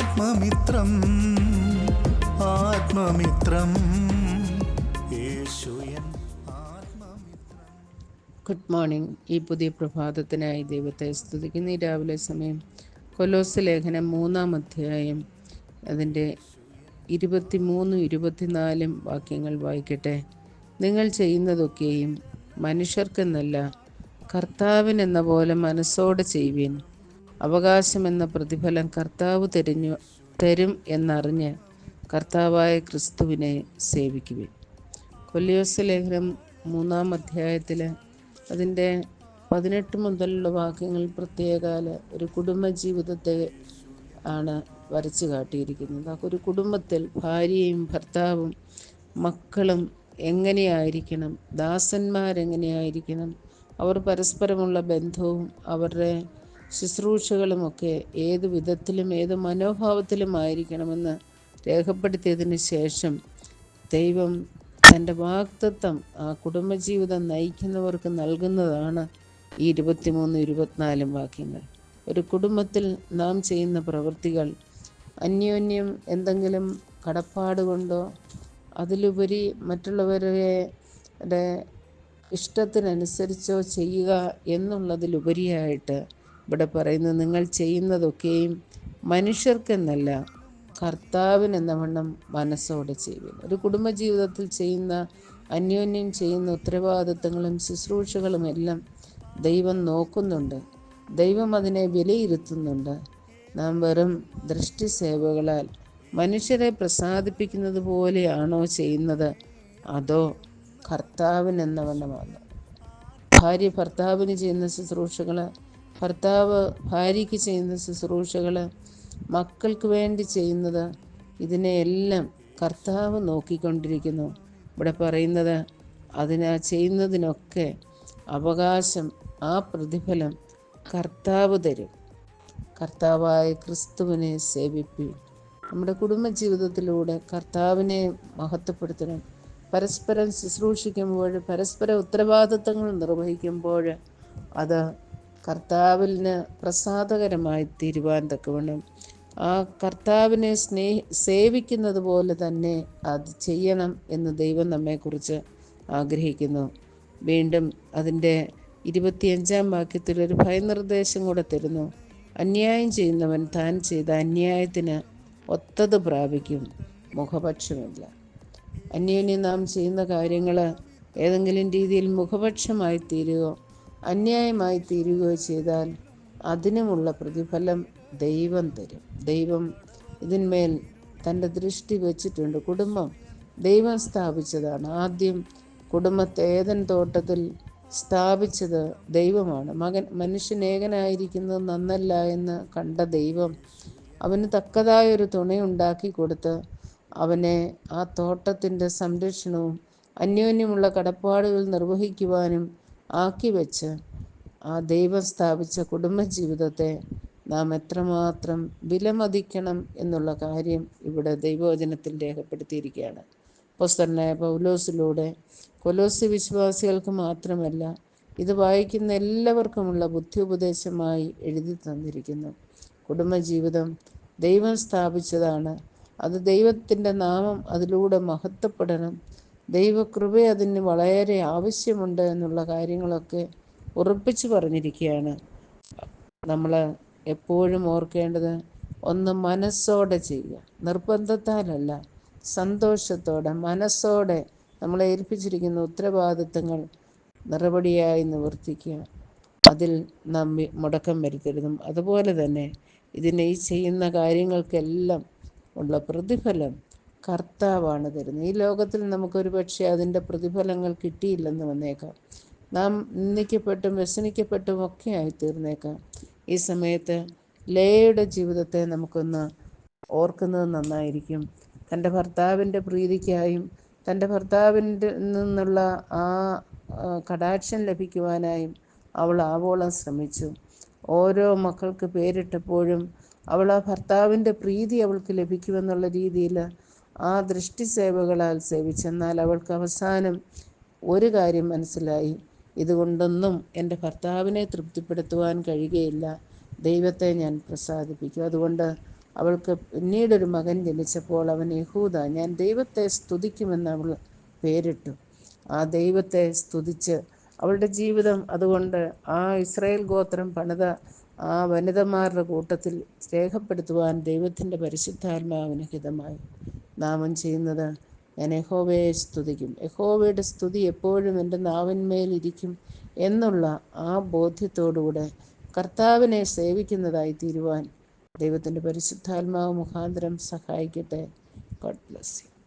ആത്മമിത്രം ആത്മമിത്രം. Good morning ഈ പുതിയ പ്രഭാതത്തിനായി ദൈവത്തെ സ്തുതിക്കുന്ന. ഈ രാവിലെ സമയം കൊലോസ് ലേഖനം മൂന്നാം അധ്യായം അതിന്റെ ഇരുപത്തിമൂന്നും ഇരുപത്തിനാലും വാക്യങ്ങൾ വായിക്കട്ടെ. നിങ്ങൾ ചെയ്യുന്നതൊക്കെയും മനുഷ്യർക്കെന്നല്ല കർത്താവിനെന്ന പോലെ മനസ്സോടെ ചെയ്യുവിൻ. അവകാശമെന്ന പ്രതിഫലം കർത്താവ് തെരഞ്ഞു തരും എന്നറിഞ്ഞ് കർത്താവായ ക്രിസ്തുവിനെ സേവിക്കുവിൻ. കൊല്ലിയോസ് ലേഖനം മൂന്നാം അധ്യായത്തിൽ അതിന്റെ പതിനെട്ട് മുതലുള്ള വാക്യങ്ങൾ പ്രത്യേകാല ഒരു കുടുംബ ജീവിതത്തെ ആണ് വരച്ചു കാട്ടിയിരിക്കുന്നത്. ഒരു കുടുംബത്തിൽ ഭാര്യയും ഭർത്താവും മക്കളും എങ്ങനെയായിരിക്കണം? ദാസന്മാരെങ്ങനെയായിരിക്കണം? അവർ പരസ്പരമുള്ള ബന്ധവും അവരുടെ ശുശ്രൂഷകളുമൊക്കെ ഏത് വിധത്തിലും ഏത് മനോഭാവത്തിലും ആയിരിക്കണമെന്ന് രേഖപ്പെടുത്തിയതിന് ശേഷം ദൈവം തന്റെ വാക്തത്വം ആ കുടുംബജീവിതം നയിക്കുന്നവർക്ക് നൽകുന്നതാണ് ഈ ഇരുപത്തിമൂന്ന് ഇരുപത്തിനാലും വാക്യങ്ങൾ. ഒരു കുടുംബത്തിൽ നാം ചെയ്യുന്ന പ്രവൃത്തികൾ അന്യോന്യം എന്തെങ്കിലും കടപ്പാട് കൊണ്ടോ അതിലുപരി മറ്റുള്ളവരുടെ ഇഷ്ടത്തിനനുസരിച്ചോ ചെയ്യുക എന്നുള്ളതിലുപരിയായിട്ട് ഇവിടെ പറയുന്നത് നിങ്ങൾ ചെയ്യുന്നതൊക്കെയും മനുഷ്യർക്കെന്നല്ല കർത്താവിനെന്ന വണ്ണം മനസ്സോടെ ചെയ്യുക ഒരു കുടുംബജീവിതത്തിൽ ചെയ്യുന്ന അന്യോന്യം ചെയ്യുന്ന ഉത്തരവാദിത്തങ്ങളും ശുശ്രൂഷകളും എല്ലാം ദൈവം നോക്കുന്നുണ്ട്. ദൈവം അതിനെ വിലയിരുത്തുന്നുണ്ട്. നാം വെറും ദൃഷ്ടി സേവകളാൽ മനുഷ്യരെ പ്രസാദിപ്പിക്കുന്നത് പോലെയാണോ ചെയ്യുന്നത്? അതോ കർത്താവിനെന്നവണ്ണമാണ് ഭാര്യ ഭർത്താവിന് ചെയ്യുന്ന ശുശ്രൂഷകൾ ഭർത്താവ് ഭാര്യയ്ക്ക് ചെയ്യുന്ന ശുശ്രൂഷകൾ മക്കൾക്ക് വേണ്ടി ചെയ്യുന്നത് ഇതിനെയെല്ലാം കർത്താവ് നോക്കിക്കൊണ്ടിരിക്കുന്നു. ഇവിടെ പറയുന്നത് അതിനാ ചെയ്യുന്നതിനൊക്കെ അവകാശം ആ പ്രതിഫലം കർത്താവ് തരും. കർത്താവായ ക്രിസ്തുവിനെ സേവിപ്പിക്കും നമ്മുടെ കുടുംബജീവിതത്തിലൂടെ കർത്താവിനെ മഹത്വപ്പെടുത്തണം. പരസ്പരം ശുശ്രൂഷിക്കുമ്പോൾ പരസ്പര ഉത്തരവാദിത്തങ്ങൾ നിർവഹിക്കുമ്പോൾ അത് കർത്താവിന് പ്രസാദകരമായി തീരുവാൻ തക്കവണ്ണം. ആ കർത്താവിനെ സ്നേഹ സേവിക്കുന്നത് പോലെ തന്നെ അത് ചെയ്യണം എന്ന് ദൈവം നമ്മെക്കുറിച്ച് ആഗ്രഹിക്കുന്നു. വീണ്ടും അതിന്റെ ഇരുപത്തിയഞ്ചാം വാക്യത്തിൽ ഒരു ഭയനിർദ്ദേശം കൂടെ തരുന്നു. അന്യായം ചെയ്യുന്നവൻ താൻ ചെയ്ത അന്യായത്തിന് ഒത്തത് പ്രാപിക്കും മുഖപക്ഷമില്ല. അന്യോന്യം നാം ചെയ്യുന്ന കാര്യങ്ങൾ ഏതെങ്കിലും രീതിയിൽ മുഖപക്ഷമായി തീരുകയോ അന്യായമായി തീരുകയോ ചെയ്താൽ അതിനുമുള്ള പ്രതിഫലം ദൈവം തരും. ദൈവം ഇതിന്മേൽ തന്റെ ദൃഷ്ടി വെച്ചിട്ടുണ്ട്. കുടുംബം ദൈവം സ്ഥാപിച്ചതാണ്. ആദ്യം കുടുംബത്തെ ഏതൻ തോട്ടത്തിൽ സ്ഥാപിച്ചത് ദൈവമാണ്. മകൻ മനുഷ്യൻ ഏകനായിരിക്കുന്നത് നന്നല്ല എന്ന് കണ്ട ദൈവം അവന് തക്കതായൊരു തുണയുണ്ടാക്കി കൊടുത്ത് അവനെ ആ തോട്ടത്തിന്റെ സംരക്ഷണവും അന്യോന്യമുള്ള കടപ്പാടുകൾ നിർവഹിക്കുവാനും ആക്കി വെച്ച് ആ ദൈവം സ്ഥാപിച്ച കുടുംബജീവിതത്തെ നാം എത്രമാത്രം വിലമതിക്കണം എന്നുള്ള കാര്യം ഇവിടെ ദൈവവചനത്തിൽ രേഖപ്പെടുത്തിയിരിക്കുകയാണ്. പുസ്തകനായ പൗലോസിലൂടെ കൊലോസി വിശ്വാസികൾക്ക് മാത്രമല്ല ഇത് വായിക്കുന്ന എല്ലാവർക്കുമുള്ള ബുദ്ധി ഉപദേശമായി എഴുതി തന്നിരിക്കുന്നു. കുടുംബജീവിതം ദൈവം സ്ഥാപിച്ചതാണ്. അത് ദൈവത്തിന്റെ നാമം അതിലൂടെ മഹത്വപ്പെടണം. ദൈവകൃപ അതിന് വളരെ ആവശ്യമുണ്ട് എന്നുള്ള കാര്യങ്ങളൊക്കെ ഉറപ്പിച്ചു പറഞ്ഞിരിക്കുകയാണ്. നമ്മൾ എപ്പോഴും ഓർക്കേണ്ടത് ഒന്ന് മനസ്സോടെ ചെയ്യുക. നിർബന്ധത്താലല്ല സന്തോഷത്തോടെ മനസ്സോടെ നമ്മളെ ഏൽപ്പിച്ചിരിക്കുന്ന ഉത്തരവാദിത്തങ്ങൾ നിറപടിയായി നിവർത്തിക്കുക. അതിൽ നാം മുടക്കം വരുത്തരുതും. അതുപോലെ തന്നെ ഇതിനെ ഈ ചെയ്യുന്ന കാര്യങ്ങൾക്കെല്ലാം ഉള്ള പ്രതിഫലം കർത്താവാണ് തരുന്നത്. ഈ ലോകത്തിൽ നമുക്കൊരു പക്ഷേ അതിന്റെ പ്രതിഫലങ്ങൾ കിട്ടിയില്ലെന്ന് വന്നേക്കാം. നാം നിന്ദിക്കപ്പെട്ടും വ്യസനിക്കപ്പെട്ടും ഒക്കെ ആയി തീർന്നേക്കാം ഈ സമയത്ത് ലേയുടെ ജീവിതത്തെ നമുക്കൊന്ന് ഓർക്കുന്നത് നന്നായിരിക്കും. തന്റെ ഭർത്താവിന്റെ പ്രീതിക്കായും തന്റെ ഭർത്താവിന്റെ നിന്നുള്ള ആ കടാക്ഷൻ കടാക്ഷം ലഭിക്കുവാനായും അവൾ ആവോളം ശ്രമിച്ചു. ഓരോ മക്കൾക്ക് പേരിട്ടപ്പോഴും അവൾ ആ ഭർത്താവിന്റെ പ്രീതി അവൾക്ക് ലഭിക്കുമെന്നുള്ള രീതിയിൽ ആ ദൃഷ്ടി സേവകളാൽ സേവിച്ചെന്നാൽ അവൾക്ക് അവസാനം ഒരു കാര്യം മനസ്സിലായി. ഇതുകൊണ്ടൊന്നും എന്റെ ഭർത്താവിനെ തൃപ്തിപ്പെടുത്തുവാൻ കഴിയുകയില്ല. ദൈവത്തെ ഞാൻ പ്രസാദിപ്പിക്കും. അതുകൊണ്ട് അവൾക്ക് പിന്നീടൊരു മകൻ ജനിച്ചപ്പോൾ അവൻ യഹൂദ ഞാൻ ദൈവത്തെ സ്തുതിക്കുമെന്ന് അവൾ പേരിട്ടു. ആ ദൈവത്തെ സ്തുതിച്ച് അവളുടെ ജീവിതം അതുകൊണ്ട് ആ ഇസ്രായേൽ ഗോത്രം പണിത ആ വനിതമാരുടെ കൂട്ടത്തിൽ രേഖപ്പെടുത്തുവാൻ ദൈവത്തിന്റെ പരിശുദ്ധാത്മാവിന് ഹിതമായി. നാമം ചെയ്യുന്നത്. ഞാൻ യഹോവയെ സ്തുതിക്കും. യഹോവയുടെ സ്തുതി എപ്പോഴും എന്റെ നാവിന്മേലിരിക്കും എന്നുള്ള ആ ബോധ്യത്തോടുകൂടെ കർത്താവിനെ സേവിക്കുന്നതായി തീരുവാൻ ദൈവത്തിന്റെ പരിശുദ്ധാത്മാവ് മുഖാന്തരം സഹായിക്കട്ടെ. God bless you